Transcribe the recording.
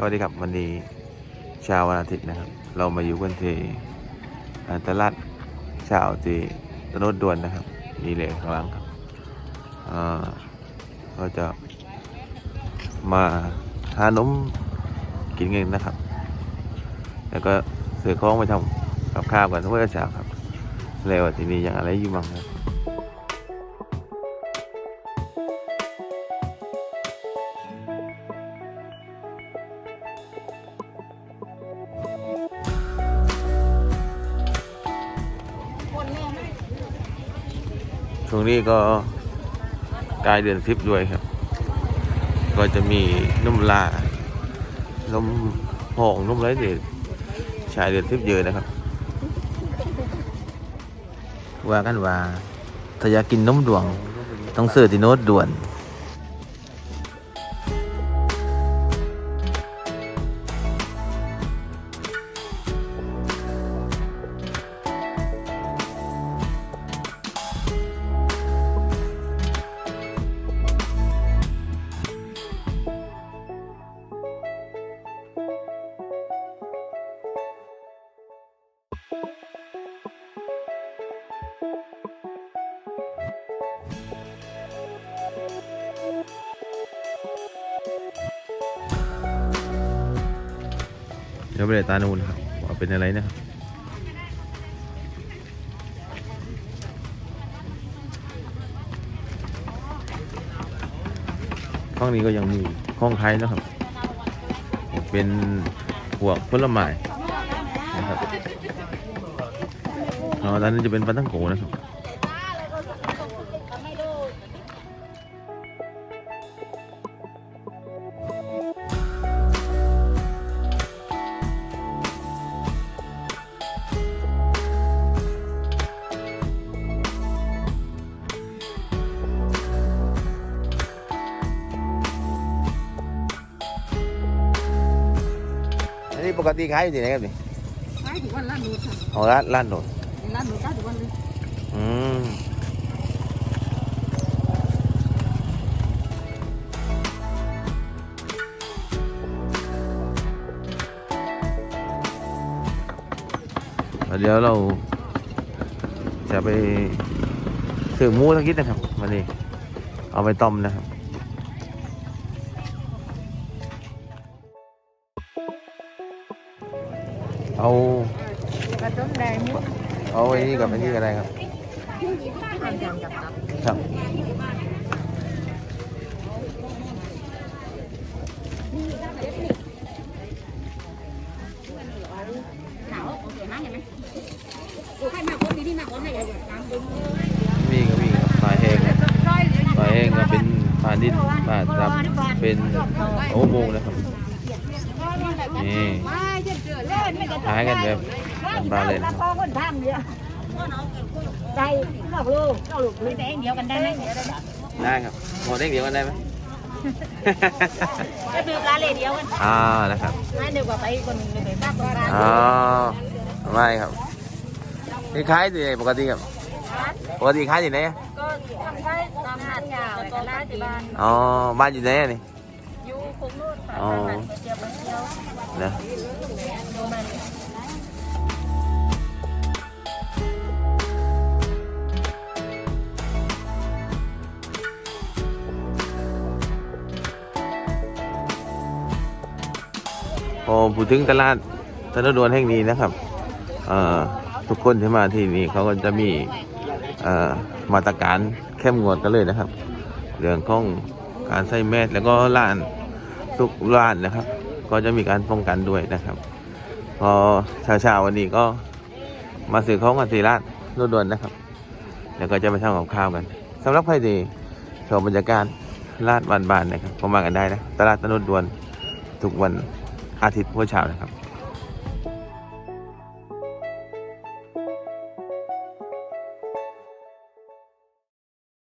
สวัสดีครับวันนี้เช้าวันอาทิตย์นะครับ เรามาอยู่กันที่ตลาดเช้าที่ถนนด่วนนะครับนี่เลยข้างหลังครับก็จะมาหานมกินเองนะครับ แล้วก็ซื้อของมาทำกับข้าวกันทุกวันเช้าครับเลยว่าที่นี่ยังอะไรอยู่บ้างครับ ช่วงนี้ก็กลายเดือนสิบด้วยครับ ก็จะมีนุ่มลานุ่มหองนุ่มไรเด็ดชายเดือนสิบเยอะนะครับ ว่ากันว่าถ้าอยากกินนุ่มดวง ต้องซื้อที่โน้ตด่วน เดี๋ยวไปเลยตานูนครับว่าเป็นอะไรนะครับห้องนี้ก็ยังมีห้องไทยนะครับ เป็นพวกผลไม้นะครับอ๋อตอนนี้จะเป็นปลาตั้งโกนะครับ อันนี้ปกติขายอยู่ที่ไหนครับนี่ขายทุกวันร้านดูค่ะอ๋อร้านร้านโดดร้านดูขายทุกวันเลยอืมแล้วเดี๋ยวเราจะไปซื้อหมูทั้งคิดนะครับวันนี้ เอาไปต้มนะครับ เอากระต้นแดงมุกเอาไอ้นี่กับไอ้นี่ก็ได้ครับทำจังกับตับครับหนาวโอเคมากเห็นไหมโอ้ใครมาคนนี้ที่มาคนให้ตามดึงมีก็มีครับปลาแห้งครับปลาแห้งก็เป็นปลาดินปลาดับเป็นโอ้โมงนะครับนี่ ขายกันแบบบานๆเลยนะครับพ่อคนทำเยอะใจนอกลูกนอกลูกเลยแต่เดียวกันได้ไหมได้ครับหมดเด้งเดียวกันได้ไหมก็คือปลาเลยเดียวกันอ่านะครับไม่เดียวกว่าไปคนหนึ่งไปบ้านตรงกลางอ๋อไม่ครับนี่ขายที่ไหนปกติครับปกติขายที่ไหนอะก็ทำได้ตามหาดยาวแล้วก็ร้านที่บ้านอ๋อบ้านอยู่ไหนอะนี่อยู่คงนู่นค่ะอ๋อตามหาดเจียวบางเจียวนะ ดูมันพอพูดถึงตลาดถนนดวนแห่งนี้นะครับทุกคนที่มาที่นี่เขาก็จะมีมาตรการเข้มงวดกันเลยนะครับ เรื่องของการใส่แมสแล้วก็ร้านทุกร้านนะครับ ก็จะมีการป้องกันด้วยนะครับ พอเช้าๆวันนี้ก็มาซื้อของกันที่ร้านรถด่วนนะครับ เดี๋ยวก็จะไปทำกับข้าวกันสำหรับใครที่ชมบรรยากาศลาดบานๆนะครับก็มากันได้นะตลาดตนุด่วนทุกวันอาทิตย์พุธเช้านะครับ